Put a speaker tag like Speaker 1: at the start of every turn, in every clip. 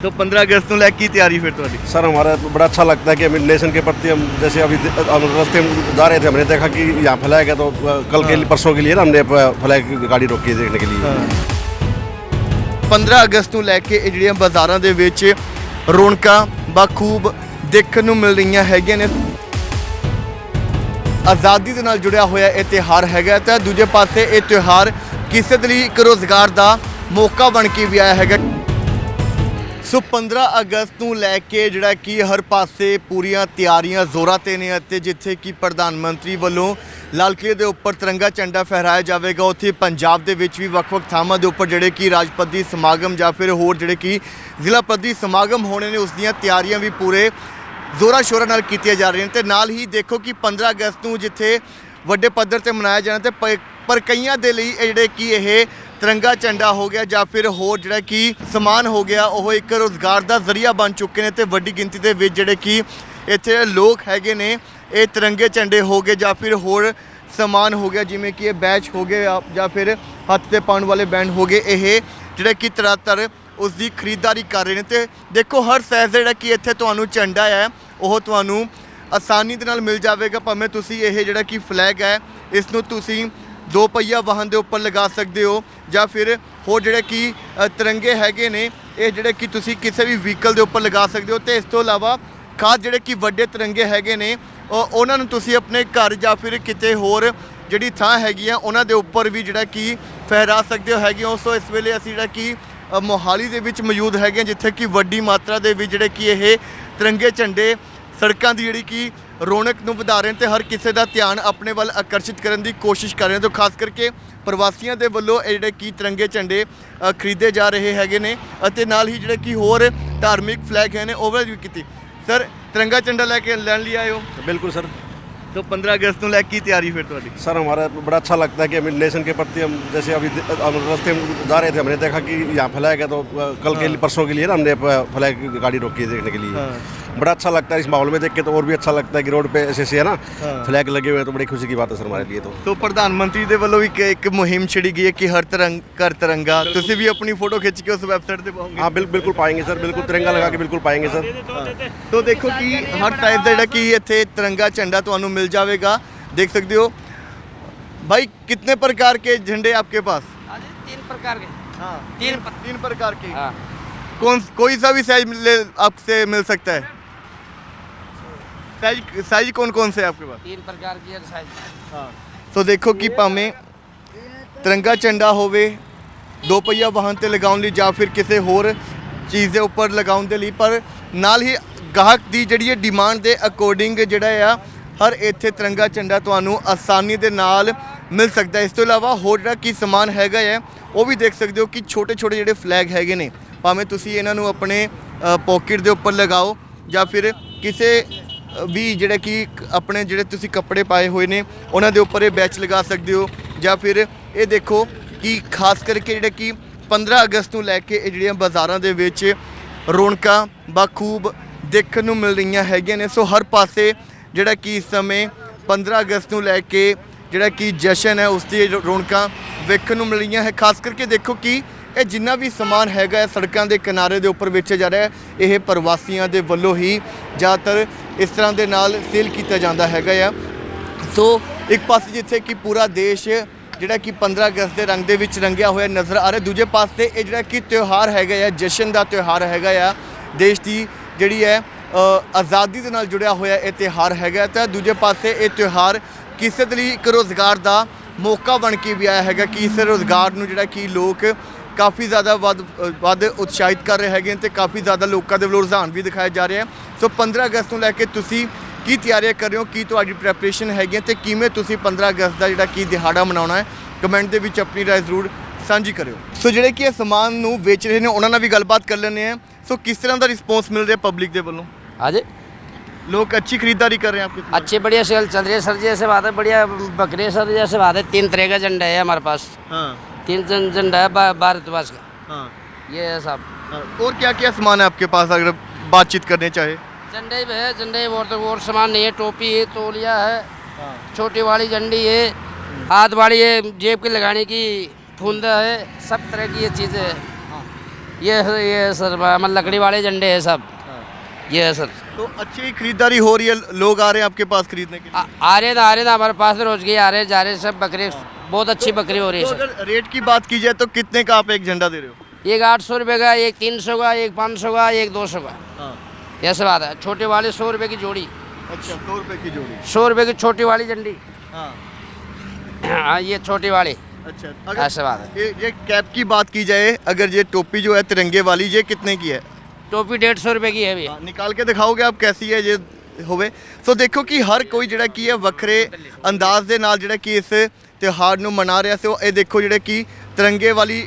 Speaker 1: तो 15 अगस्त ਨੂੰ ਲੈ ਕੇ ਕੀ ਤਿਆਰੀ ਫਿਰ ਤੁਹਾਡੀ
Speaker 2: सर हमारा तो बड़ा अच्छा लगता है कि हमें नेशन के प्रति हम जैसे अभी हम रास्ते में जा रहे थे हमने देखा कि यहाँ फ्लैग है तो कल के लिए परसों के लिए ना हमने फ्लैग की गाड़ी रोकी है देखने के लिए
Speaker 1: 15 ਅਗਸਤ ਨੂੰ ਲੈ ਕੇ ਇਹ ਜਿਹੜੀਆਂ ਬਾਜ਼ਾਰਾਂ ਦੇ ਵਿੱਚ ਰੌਣਕਾਂ ਬਖੂਬ ਦੇਖਣ ਨੂੰ ਮਿਲ ਰਹੀਆਂ ਹੈਗੀਆਂ ਨੇ ਆਜ਼ਾਦੀ ਦੇ ਨਾਲ ਜੁੜਿਆ ਹੋਇਆ ਇਹ ਤਿਉਹਾਰ ਹੈਗਾ ਤਾਂ ਦੂਜੇ ਪਾਸੇ ਇਹ ਤਿਉਹਾਰ ਕਿਸੇ ਦੇ ਲਈ ਇੱਕ ਰੋਜ਼ਗਾਰ ਦਾ ਮੌਕਾ ਬਣ ਕੇ ਵੀ ਆਇਆ ਹੈਗਾ ਸੋ 15 ਅਗਸਤ ਨੂੰ ਲੈ ਕੇ ਜਿਹੜਾ ਕਿ ਹਰ ਪਾਸੇ ਪੂਰੀਆਂ ਤਿਆਰੀਆਂ ਜ਼ੋਰਾਂ ਤੇ ਨੇ ਅਤੇ ਜਿੱਥੇ ਕਿ ਪ੍ਰਧਾਨ ਮੰਤਰੀ ਵੱਲੋਂ ਲਾਲ ਕਿਲ੍ਹੇ ਦੇ ਉੱਪਰ ਤਿਰੰਗਾ ਝੰਡਾ ਫਹਿਰਾਇਆ ਜਾਵੇਗਾ, ਉੱਥੇ ਪੰਜਾਬ ਦੇ ਵਿੱਚ ਵੀ ਵੱਖ-ਵੱਖ ਥਾਵਾਂ ਦੇ ਉੱਪਰ ਜਿਹੜੇ ਕਿ ਰਾਜਪਤੀ ਸਮਾਗਮ ਜਾਂ ਫਿਰ ਹੋਰ ਜਿਹੜੇ ਕਿ ਜ਼ਿਲ੍ਹਾ ਪੱਧਰੀ ਸਮਾਗਮ ਹੋਣੇ ਨੇ, ਉਸ ਦੀਆਂ ਤਿਆਰੀਆਂ ਵੀ ਪੂਰੇ ਜ਼ੋਰਾਂ ਸ਼ੋਰਾਂ ਨਾਲ ਕੀਤੀਆਂ ਜਾ ਰਹੀਆਂ ਨੇ ਤੇ ਨਾਲ ਹੀ ਦੇਖੋ ਕਿ 15 ਅਗਸਤ ਨੂੰ ਜਿੱਥੇ ਵੱਡੇ ਪੱਧਰ ਤੇ ਮਨਾਇਆ ਜਾਣਾ ਤੇ ਪ- ਪਰ ਕਈਆਂ ਦੇ ਲਈ ਇਹ ਜਿਹੜੇ ਕਿ ਇਹ ਤਿਰੰਗਾ ਝੰਡਾ ਹੋ ਗਿਆ ਜਾਂ ਫਿਰ ਹੋਰ ਜਿਹੜਾ ਕਿ ਸਮਾਨ ਹੋ ਗਿਆ, ਉਹ ਇੱਕ ਰੋਜ਼ਗਾਰ ਦਾ ਜ਼ਰੀਆ ਬਣ ਚੁੱਕੇ ਨੇ ਤੇ ਵੱਡੀ ਗਿਣਤੀ ਦੇ ਵਿੱਚ ਜਿਹੜੇ ਕਿ ਇੱਥੇ ਲੋਕ ਹੈਗੇ ਨੇ, ਇਹ ਤਿਰੰਗੇ ਝੰਡੇ ਹੋ ਗਏ ਜਾਂ ਫਿਰ ਹੋਰ ਸਮਾਨ ਹੋ ਗਿਆ, ਜਿਵੇਂ ਕਿ ਇਹ ਬੈਚ ਹੋ ਗਏ ਜਾਂ ਫਿਰ ਹੱਥ ਤੇ ਪਾਉਣ ਵਾਲੇ ਬੈਂਡ ਹੋ ਗਏ, ਇਹ ਜਿਹੜੇ ਕਿ ਤਰਾਤਰ ਉਸ ਦੀ ਖਰੀਦਦਾਰੀ ਕਰ ਰਹੇ ਨੇ ਤੇ ਦੇਖੋ ਹਰ ਸਾਈਜ਼ ਜਿਹੜਾ ਕਿ ਇੱਥੇ ਤੁਹਾਨੂੰ ਝੰਡਾ ਹੈ, ਉਹ ਤੁਹਾਨੂੰ ਆਸਾਨੀ ਦੇ ਨਾਲ ਮਿਲ ਜਾਵੇਗਾ, ਭਾਵੇਂ ਤੁਸੀਂ ਇਹ ਜਿਹੜਾ ਕਿ ਫਲੈਗ ਹੈ, ਇਸ ਨੂੰ ਤੁਸੀਂ ਦੋ ਪਹੀਆ ਵਾਹਨ ਦੇ ਉੱਪਰ ਲਗਾ ਸਕਦੇ ਹੋ ਜਾਂ ਫਿਰ ਹੋਰ ਜਿਹੜੇ ਕਿ ਤਿਰੰਗੇ ਹੈਗੇ ਨੇ ਇਹ ਜਿਹੜੇ ਕਿ ਤੁਸੀਂ ਕਿਸੇ ਵੀ ਵਹੀਕਲ ਦੇ ਉੱਪਰ ਲਗਾ ਸਕਦੇ ਹੋ ਤੇ ਇਸ ਤੋਂ ਇਲਾਵਾ ਖਾਸ ਜਿਹੜੇ ਕਿ ਵੱਡੇ ਤਿਰੰਗੇ ਹੈਗੇ ਨੇ ਉਹਨਾਂ ਨੂੰ ਤੁਸੀਂ ਆਪਣੇ ਘਰ ਜਾਂ ਫਿਰ ਕਿਤੇ ਹੋਰ ਜਿਹੜੀ ਥਾਂ ਹੈਗੀ ਆ ਉਹਨਾਂ ਦੇ ਉੱਪਰ ਵੀ ਜਿਹੜਾ ਕਿ ਫਹਿਰਾ ਸਕਦੇ ਹੋ ਹੈਗੇ ਹੋ। ਸੋ ਇਸ ਵੇਲੇ ਅਸੀਂ ਜਿਹੜਾ ਕਿ ਮੋਹਾਲੀ ਦੇ ਵਿੱਚ ਮੌਜੂਦ ਹੈਗੇ ਹਾਂ, ਜਿੱਥੇ ਕਿ ਵੱਡੀ ਮਾਤਰਾ ਦੇ ਵਿੱਚ ਜਿਹੜੇ ਕਿ ਇਹ ਤਿਰੰਗੇ ਝੰਡੇ ਸੜਕਾਂ ਦੀ ਜਿਹੜੀ ਕਿ ਰੌਣਕ ਨੂੰ ਵਧਾ ਰਹੇ ਨੇ ਤੇ ਹਰ ਕਿਸੇ ਦਾ ਧਿਆਨ ਆਪਣੇ ਵੱਲ ਆਕਰਸ਼ਿਤ ਕਰਨ ਦੀ ਕੋਸ਼ਿਸ਼ ਕਰ ਰਹੇ ਨੇ। ਖਾਸ ਕਰਕੇ ਪ੍ਰਵਾਸੀਆਂ ਦੇ ਵੱਲੋਂ ਇਹ ਜਿਹੜੇ ਕੀ ਤਿਰੰਗੇ ਝੰਡੇ ਖਰੀਦੇ ਜਾ ਰਹੇ ਹੈਗੇ ਨੇ ਅਤੇ ਨਾਲ ਹੀ ਜਿਹੜੇ ਕੀ ਹੋਰ ਧਾਰਮਿਕ ਫਲੈਗ ਹੈ ਨੇ, ਉਹ ਵੀ ਕੀਤੀ। ਸਰ, ਤਿਰੰਗਾ ਝੰਡਾ ਲੈ ਕੇ ਲੈਣ ਲਈ ਆਇਓ
Speaker 2: ਬਿਲਕੁਲ, ਸਰ।
Speaker 1: तो 15 अगस्त ਨੂੰ ਲੈ ਕੇ ਕੀ ਤਿਆਰੀ ਫਿਰ ਤੁਹਾਡੀ
Speaker 2: सर हमारा तो बड़ा अच्छा लगता है कि हमें नेशन के प्रति हम जैसे अभी हम रास्ते में जा रहे थे हमने देखा कि यहाँ फ्लैग है तो कल के लिए परसों के लिए ना हमने फ्लैग की गाड़ी रोकी है देखने के लिए बड़ा अच्छा लगता है इस माहौल में देख के तो और भी अच्छा लगता है कि रोड पे ऐसे ऐसे है ना
Speaker 1: हाँ।
Speaker 2: फ्लैग लगे हुए हैं तो बड़ी खुशी की बात है सर हमारे लिए तो
Speaker 1: ਸੋ ਪ੍ਰਧਾਨ ਮੰਤਰੀ ਦੇ ਵੱਲੋਂ ਵੀ ਇੱਕ ਇੱਕ ਮੁਹਿੰਮ ਛਿੜੀ ਗਈ ਹੈ ਕਿ ਹਰ ਤਿਰੰਗ ਕਰ ਤਿਰੰਗਾ ਤੁਸੀਂ ਵੀ ਆਪਣੀ ਫੋਟੋ ਖਿੱਚ ਕੇ ਉਸ ਵੈਬਸਾਈਟ ਤੇ ਪਾਓਗੇ
Speaker 2: हाँ बिल, बिल्कुल पाएंगे सर बिल्कुल तिरंगा लगा के बिल्कुल पाएंगे सर
Speaker 1: ਤੋ ਦੇਖੋ ਕਿ ਹਰ ਸਾਈਜ਼ ਦਾ ਜਿਹੜਾ ਕਿ ਇੱਥੇ ਤਿਰੰਗਾ ਝੰਡਾ ਤੁਹਾਨੂੰ ਮਿਲ ਜਾਵੇਗਾ देख सकते हो भाई कितने प्रकार के झंडे आपके पास
Speaker 3: हाँ जी, तीन प्रकार के
Speaker 1: हाँ
Speaker 3: तीन प-
Speaker 1: तीन प्रकार के
Speaker 3: हाँ
Speaker 1: कौन कोई सा भी साइज ले आपसे मिल सकता है साइज साइज कौन कौन से है आपके पास
Speaker 3: तीन प्रकार की एक्सरसाइज
Speaker 1: ਸੋ ਦੇਖੋ ਕਿ ਭਾਵੇਂ ਤਿਰੰਗਾ ਝੰਡਾ ਹੋਵੇ ਦੋ ਪਹੀਆ ਵਾਹਨ ਤੇ ਲਗਾਉਣ ਲਈ ਜਾਂ ਫਿਰ ਕਿਸੇ ਹੋਰ ਚੀਜ਼ ਦੇ ਉੱਪਰ ਲਗਾਉਣ ਦੇ ਲਈ ਪਰ ਨਾਲ ਹੀ ਗਾਹਕ ਦੀ ਜਿਹੜੀ ਹੈ ਡਿਮਾਂਡ ਦੇ ਅਕੋਰਡਿੰਗ ਜਿਹੜਾ ਆ ਹਰ ਇੱਥੇ ਤਿਰੰਗਾ ਝੰਡਾ ਤੁਹਾਨੂੰ ਆਸਾਨੀ ਦੇ ਨਾਲ ਮਿਲ ਸਕਦਾ ਇਸ ਤੋਂ ਇਲਾਵਾ ਹੋਰ ਜਿਹੜਾ ਕੀ ਸਮਾਨ ਹੈਗਾ ਹੈ, ਉਹ ਵੀ ਦੇਖ ਸਕਦੇ ਹੋ ਕਿ ਛੋਟੇ ਛੋਟੇ ਜਿਹੜੇ ਫਲੈਗ ਹੈਗੇ ਨੇ। ਭਾਵੇਂ ਤੁਸੀਂ ਇਹਨਾਂ ਨੂੰ ਆਪਣੇ ਪਾਕਟ ਦੇ ਉੱਪਰ ਲਗਾਓ ਜਾਂ ਫਿਰ ਕਿਸੇ ਵੀ ਜਿਹੜੇ ਕਿ ਆਪਣੇ ਜਿਹੜੇ ਤੁਸੀਂ ਕੱਪੜੇ ਪਾਏ ਹੋਏ ਨੇ, ਉਹਨਾਂ ਦੇ ਉੱਪਰ ਇਹ ਬੈਚ ਲਗਾ ਸਕਦੇ ਹੋ। ਜਾਂ ਫਿਰ ਇਹ ਦੇਖੋ ਕਿ ਖਾਸ ਕਰਕੇ ਜਿਹੜੇ ਕਿ 15 ਅਗਸਤ ਨੂੰ ਲੈ ਕੇ ਇਹ ਜਿਹੜੀਆਂ ਬਾਜ਼ਾਰਾਂ ਦੇ ਵਿੱਚ ਰੌਣਕਾਂ, ਬਖੂਬ ਦੇਖਣ ਨੂੰ ਮਿਲ ਰਹੀਆਂ ਹੈਗੀਆਂ ਨੇ। ਸੋ ਹਰ ਪਾਸੇ ਜਿਹੜਾ ਕਿ ਇਸ ਸਮੇਂ 15 ਅਗਸਤ ਨੂੰ ਲੈ ਕੇ ਜਿਹੜਾ ਕਿ ਜਸ਼ਨ ਹੈ, ਉਸ ਦੀ ਰੌਣਕਾਂ ਵੇਖਣ ਨੂੰ ਮਿਲ ਰਹੀਆਂ ਹੈ। ਖਾਸ ਕਰਕੇ ਦੇਖੋ ਕਿ ਇਹ ਜਿੰਨਾ ਵੀ ਸਮਾਨ ਹੈਗਾ ਹੈ, ਸੜਕਾਂ ਦੇ ਕਿਨਾਰੇ ਦੇ ਉੱਪਰ ਵੇਚਿਆ ਜਾ ਰਿਹਾ ਹੈ, ਇਹ ਪ੍ਰਵਾਸੀਆਂ ਦੇ ਵੱਲੋਂ ਹੀ ਜ਼ਿਆਦਾਤਰ ਇਸ ਤਰ੍ਹਾਂ ਦੇ ਨਾਲ ਸੇਲ ਕੀਤਾ ਜਾਂਦਾ ਹੈਗਾ ਆ। ਸੋ ਇੱਕ ਪਾਸੇ ਜਿੱਥੇ ਕਿ ਪੂਰਾ ਦੇਸ਼ ਜਿਹੜਾ ਕਿ 15 ਅਗਸਤ ਦੇ ਰੰਗ ਦੇ ਵਿੱਚ ਰੰਗਿਆ ਹੋਇਆ ਨਜ਼ਰ ਆ ਰਿਹਾ, ਦੂਜੇ ਪਾਸੇ ਇਹ ਜਿਹੜਾ ਕਿ ਤਿਉਹਾਰ ਹੈਗਾ ਆ, ਜਸ਼ਨ ਦਾ ਤਿਉਹਾਰ ਹੈਗਾ ਆ, ਦੇਸ਼ ਦੀ ਜਿਹੜੀ ਹੈ ਆਜ਼ਾਦੀ ਦੇ ਨਾਲ ਜੁੜਿਆ ਹੋਇਆ ਇਹ ਤਿਉਹਾਰ ਹੈਗਾ ਤਾਂ ਦੂਜੇ ਪਾਸੇ ਇਹ ਤਿਉਹਾਰ ਕਿਸੇ ਦੇ ਲਈ ਇੱਕ ਰੋਜ਼ਗਾਰ ਦਾ ਮੌਕਾ ਬਣ ਕੇ ਵੀ ਆਇਆ ਹੈਗਾ ਕਿ ਇਸ ਰੋਜ਼ਗਾਰ ਨੂੰ ਜਿਹੜਾ ਕਿ ਲੋਕ ਕਾਫੀ ਜ਼ਿਆਦਾ ਵੱਧ ਵੱਧ ਉਤਸ਼ਾਹਿਤ ਕਰ ਰਹੇ ਹੈਗੇ ਨੇ ਤੇ ਕਾਫੀ ਜ਼ਿਆਦਾ ਲੋਕਾਂ ਦੇ ਵੱਲੋਂ ਰੁਝਾਨ ਵੀ ਦਿਖਾਇਆ ਜਾ ਰਿਹਾ ਹੈ। ਸੋ 15 ਅਗਸਤ ਨੂੰ ਲੈ ਕੇ ਤੁਸੀਂ ਕੀ ਤਿਆਰੀਆਂ ਕਰ ਰਹੇ ਹੋ? ਕੀ ਤੁਹਾਡੀ ਪ੍ਰੈਪਰੇਸ਼ਨ ਹੈਗੀ ਹੈ ਤੇ ਕਿਵੇਂ ਤੁਸੀਂ 15 ਅਗਸਤ ਦਾ ਜਿਹੜਾ ਕੀ ਦਿਹਾੜਾ ਮਨਾਉਣਾ ਹੈ? ਕਮੈਂਟ ਦੇ ਵਿੱਚ ਆਪਣੀ ਰਾਏ ਜ਼ਰੂਰ ਸਾਂਝੀ ਕਰਿਓ। ਸੋ ਜਿਹੜੇ ਕਿ ਇਹ ਸਮਾਨ ਨੂੰ ਵੇਚ ਰਹੇ ਨੇ, ਉਹਨਾਂ ਨਾਲ ਵੀ ਗੱਲਬਾਤ ਕਰ ਲੈਂਦੇ ਆ ਸੋ ਕਿਸ ਤਰ੍ਹਾਂ ਦਾ ਰਿਸਪੌਂਸ ਮਿਲ ਰਿਹਾ ਪਬਲਿਕ ਦੇ ਵੱਲੋਂ?
Speaker 3: हाँ जी।
Speaker 1: लोग अच्छी खरीदारी कर रहे हैं आपके
Speaker 3: अच्छी बढ़िया सेल चल रही है सर जैसे बात है बढ़िया बकरे सर जैसे बात है। तीन तरह का झंडा है हमारे पास।
Speaker 1: हाँ।
Speaker 3: तीन झंडा है भारतवास। का
Speaker 1: हाँ।
Speaker 3: ये है साहब
Speaker 1: हाँ। और क्या क्या सामान है आपके पास अगर बातचीत करने चाहे?
Speaker 3: झंडे है झंडे और तो और सामान नहीं है टोपी है तोलिया है हाँ। छोटी वाली झंडी है हाथ वाली है जेब के लगाने की फूंदा है सब तरह की ये चीज़ें हाँ। है। ये ये सर मतलब लकड़ी वाले झंडे है सब। ये है सर
Speaker 1: तो अच्छी खरीदारी हो रही है लोग आ रहे हैं आपके पास खरीदने के लिए।
Speaker 3: आ, आ रहे ना आ रहे ना हमारे पास रोज के आ रहे जा रहे सब बकरे बहुत अच्छी तो, बकरी हो रही
Speaker 1: तो
Speaker 3: है सर।
Speaker 1: अगर रेट की बात की जाए तो कितने का आप एक झंडा दे रहे हो?
Speaker 3: एक आठ सौ रुपये का एक तीन सौ का एक पाँच सौ का एक दो सौ का।
Speaker 1: हाँ।
Speaker 3: ऐसे बात है। छोटे वाले सौ रुपये की जोड़ी।
Speaker 1: अच्छा सौ रुपए की जोड़ी।
Speaker 3: सौ रुपये की छोटी वाली झंडी।
Speaker 1: हाँ।
Speaker 3: हाँ ये छोटी वाली।
Speaker 1: अच्छा
Speaker 3: ऐसे बात है।
Speaker 1: ये कैप की बात की जाए अगर ये टोपी जो है तिरंगे वाली ये कितने की है?
Speaker 3: टोपी डेढ़ सौ रुपये की है भैया
Speaker 1: ਹਾਂ, ਨਿਕਾਲ ਕੇ ਦਿਖਾਓਗੇ ਆਪ ਕੈਸੀ ਹੈ ਜੇ ਹੋਵੇ ਸੋ ਦੇਖੋ ਕਿ ਹਰ ਕੋਈ ਜਿਹੜਾ ਕੀ ਹੈ ਵੱਖਰੇ ਅੰਦਾਜ਼ ਦੇ ਨਾਲ ਜਿਹੜਾ ਕਿ ਇਸ ਤਿਉਹਾਰ ਨੂੰ ਮਨਾ ਰਿਹਾ ਸੋ ਇਹ ਦੇਖੋ ਜਿਹੜੇ ਕਿ ਤਿਰੰਗੇ ਵਾਲੀ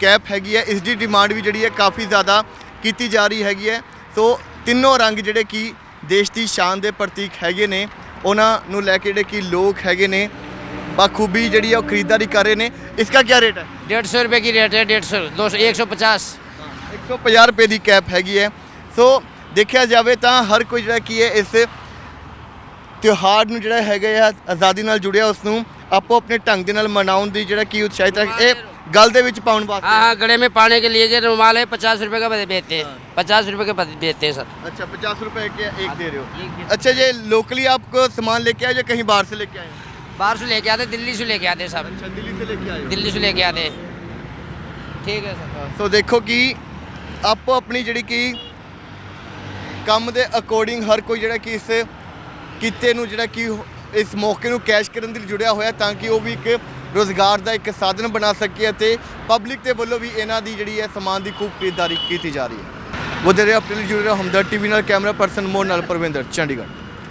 Speaker 1: ਕੈਪ ਹੈਗੀ ਹੈ ਇਸ ਦੀ ਡਿਮਾਂਡ ਵੀ ਜਿਹੜੀ ਹੈ ਕਾਫੀ ਜ਼ਿਆਦਾ ਕੀਤੀ ਜਾ ਰਹੀ ਹੈਗੀ ਹੈ ਸੋ ਤਿੰਨੋਂ ਰੰਗ ਜਿਹੜੇ ਕਿ ਦੇਸ਼ ਦੀ ਸ਼ਾਨ ਦੇ ਪ੍ਰਤੀਕ ਹੈਗੇ ਨੇ ਉਹਨਾਂ ਨੂੰ ਲੈ ਕੇ ਜਿਹੜੇ ਕਿ ਲੋਕ ਹੈਗੇ ਨੇ ਬਾਖੂਬੀ ਜਿਹੜੀ ਹੈ ਉਹ ਖਰੀਦਦਾਰੀ ਕਰ ਰਹੇ ਨੇ ਇਸ ਦਾ ਕੀ ਰੇਟ ਹੈ
Speaker 3: डेढ़ सौ रुपये की रेट है डेढ़ सौ दो सौ एक सौ पचास
Speaker 1: 150 ਰੁਪਏ ਦੀ ਕੈਪ ਹੈਗੀ ਹੈ ਸੋ ਦੇਖਿਆ ਜਾਵੇ ਤਾਂ ਹਰ ਕੋਈ ਜਿਹੜਾ ਕੀ ਹੈ ਇਸ ਤਿਉਹਾਰ ਨੂੰ ਜਿਹੜਾ ਹੈਗਾ ਆ ਆਜ਼ਾਦੀ ਨਾਲ ਜੁੜਿਆ ਉਸ ਨੂੰ ਆਪੋ ਆਪਣੇ ਢੰਗ ਦੇ ਨਾਲ ਮਨਾਉਣ ਦੀ ਜਿਹੜਾ ਕੀ ਉਤਸ਼ਾਹਿਤ ਹੈ ਇਹ ਗੱਲ ਦੇ ਵਿੱਚ ਪਾਉਣ ਵਾਸਤੇ
Speaker 3: हाँ हाँ गले में पाने के लिए जो रुमाल है पचास रुपये का बेचते हैं पचास रुपये के बेचते हैं सर
Speaker 1: अच्छा पचास रुपए के एक दे रहे हो अच्छा ये लोकली आपको सामान लेके आए या कहीं बाहर से लेके आए हो?
Speaker 3: बाहर से लेके आते दिल्ली से लेके आते सब
Speaker 1: अच्छा दिल्ली से लेके आए हो?
Speaker 3: दिल्ली से लेके आते ठीक है सर
Speaker 1: ਸੋ ਦੇਖੋ ਕਿ ਆਪੋ ਆਪਣੀ ਜਿਹੜੀ ਕਿ ਕੰਮ ਦੇ ਅਕੋਰਡਿੰਗ ਹਰ ਕੋਈ ਜਿਹੜਾ ਕਿ ਇਸ ਕਿੱਤੇ ਨੂੰ ਜਿਹੜਾ ਕਿ ਇਸ ਮੌਕੇ ਨੂੰ ਕੈਸ਼ ਕਰਨ ਦੇ ਲਈ ਜੁੜਿਆ ਹੋਇਆ ਤਾਂ ਕਿ ਉਹ ਵੀ ਇੱਕ ਰੋਜ਼ਗਾਰ ਦਾ ਇੱਕ ਸਾਧਨ ਬਣਾ ਸਕੇ ਅਤੇ ਪਬਲਿਕ ਦੇ ਵੱਲੋਂ ਵੀ ਇਹਨਾਂ ਦੀ ਜਿਹੜੀ ਹੈ ਸਮਾਨ ਦੀ ਖੂਬ ਖਰੀਦਦਾਰੀ ਕੀਤੀ ਜਾ ਰਹੀ ਹੈ। ਵਧੇਰੇ ਆਪਣੇ ਲਈ ਜੁੜੇ ਰਹੋ ਹਮਦਰ ਟੀਵੀ ਨਾਲ, ਕੈਮਰਾ ਪਰਸਨ ਮੋਹਨ ਨਾਲ ਪਰਵਿੰਦਰ, ਚੰਡੀਗੜ੍ਹ।